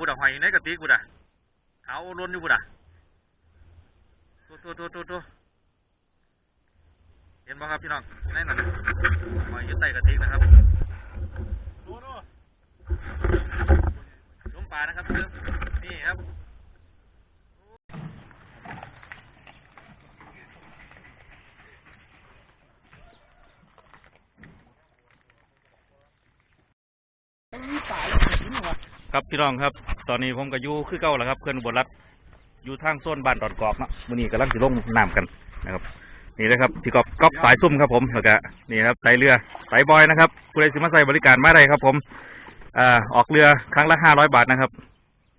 บุดอะหอยอยู่ในกระติกบุดอะเอาลนอยู่บุดอะตัวตัวตัวตัวตัวเห็นบ่ครับพี่น้องนั่นน่ะหอยอยู่ใต้กระติกนะครับลุมปลานะครับเริ่มนี่ครับ ครับพี่น้องครับ ตอนนี้ผมก็อยู่คือเก่าแล้วครับเพื่อนอุบลรัฐอยู่ทางโซนบ้านดอนกอกเนาะมื้อนี้กำลังสิลงน้ำกันนะครับ นี่นะครับที่กอบก๊อกสายซุ่มครับผมแล้วก็นี่ครับไตเรือไตบอยนะครับผู้ใดสิมาใส่บริการมาได้ครับ ผมอ่าออกเรือครั้งละห้าร้อยบาทนะครับ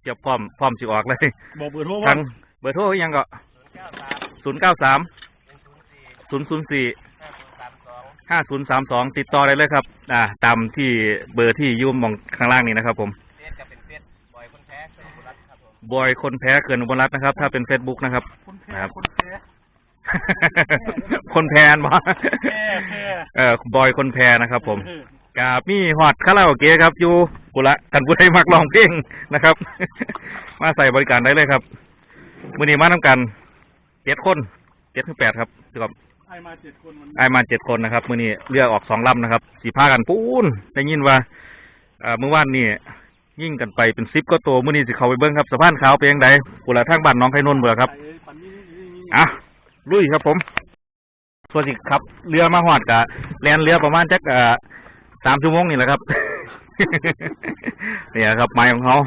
เทียบพร้อมพร้อมสิออกเลยบอกเบอร์โทรทั้ว่างเบอร์โทรอีกอยังก็ศูนย์เก้าสามศูนย์ศูนย์สี่ห้าศูนย์สามสองติดต่อได้เลยครับ อ่า ตามที่เบอร์ที่อยุ่มองข้างล่างนี้นะครับผม บผมบอยคนแพ้เกินอุบลรัตน์นะครับ ถ้าเป็นเฟซบุ๊กนะครับ คนแพ้ครับ คนแพ้คนแพนบ่แพ้แพ้เออบอยคนแพนะครับ ผมกาบมีฮอดคาราโอเกะครับอยู่กุละกันผู้ใดมักร้องเพลงนะครับ มาใส่บริการได้เลยครับมื้อนี้มานํกันเจ็ดคนเจ็ดถึงแปดครับเดี๋ยวก่อนไอมาเจ็ดคนมันไอายมาเจ็ดคนนะครับ มื้อนี้เรือออกสองลำนะครับสีพากันปูนได้ยินว่าเอ่อเมื่อวานนี่ ยิ่งกันไปเป็นซิปก็ตัวมื้อนี้สิเขาไปเบิ่งครับสะพานขาวเป็นยังไงกุหละทางบ้านน้องไข่นนท์เบื่อครับอะลุยครับผมส่วนสิครับเรือมาหอดกะแลนเรือประมาณจักเอ่อสามชั่วโมงนี่แหละครับเนี่ยครับไม้ของเขา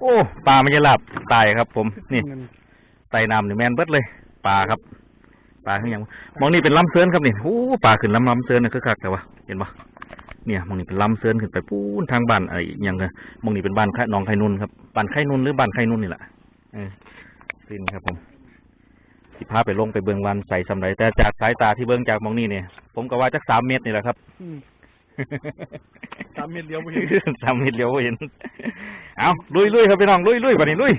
โอ้ปลาไม่ใช่หลับตายครับ ผมนี่ไตน้ำนี่แมนเบิดเลยปลาครับปลาขึ้นยังมองนี่เป็นลำเซินครับนี่โอ้ปลาขึ้นลำลำเซินนี่คือคักแต่ว่าเห็นปะ เนี่ยมองนี่เป็นลำเซินขึ้นไปปูนทางบ้านไอ้อิหยังกันมองนี่เป็นบ้านไข่หนองไข่นุ่นครับบ้านไข่นุ่นหรือบ้านไข่นุ่นนี่แหละเออสิ้นครับผมสิพาไปลงไปเบืองวันใส่สำไรแต่จากสายตาที่เบื้องจากหมองนี่เนี่ยผมก็ว่าจักสามเมตรนี่แหละครับอืมสามเม็ดเดียวไม่เห็นสามเมตรเดียวบ่เห็น เอาลุยลุยครับพี่น้องลุยลุยบัดนี้ลุย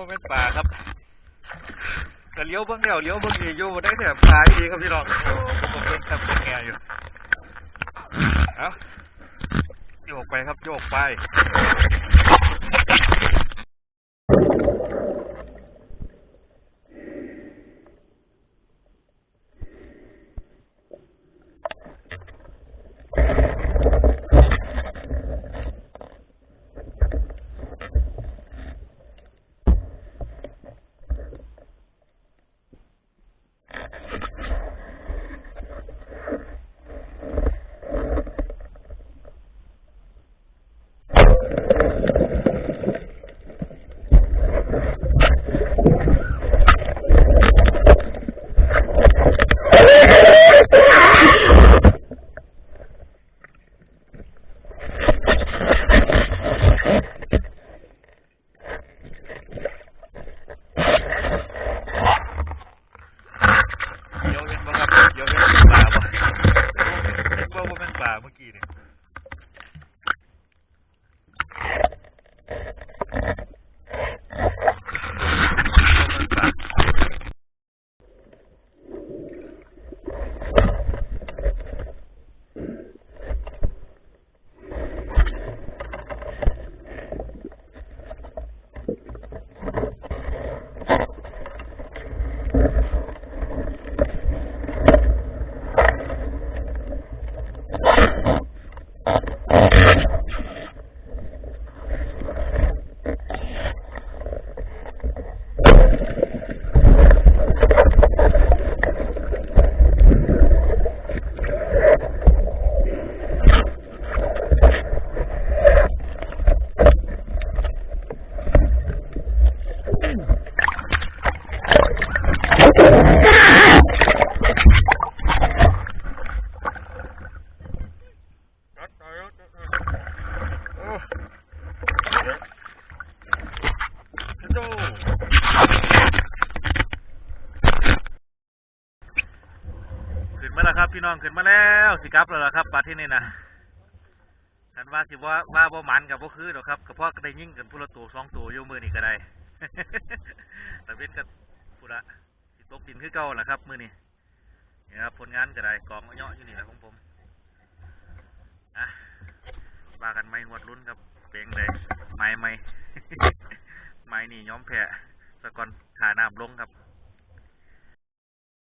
บ่เป็นปลาครับก็เลี้ยวเบิ่งเดียวเลี้ยวเบิ่งนี้อยู่บ่ได้แต่ขาอีดีครับพี่น้องผมเป็นครับแง่อยู่เอาโยกไปครับโยกไป ขึ้นมาแล้วครับพี่น้องขึ้นมาแล้วสิกับแล้วล่ะครับปลาที่นี่นะกันว่าสิว่าว่าบ่หมันกับบ่คือหรอกครับกระเพาะก็ได้ยิ่งกันพุละตัวสองตัวโยมือนี่ก็ได้ แต่เป็นกับพุระ ตกดินคือเก่าล่ะครับมือนี่นะครับผลงานก็ได้กองเยาะอยู่นี่แหละของผมอะว่ากันไม่งวดรุ่นครับเปลงเลยไม่ไม่ไม่นี่ย้อมแผลสะก่อนขาน้ำลงครับ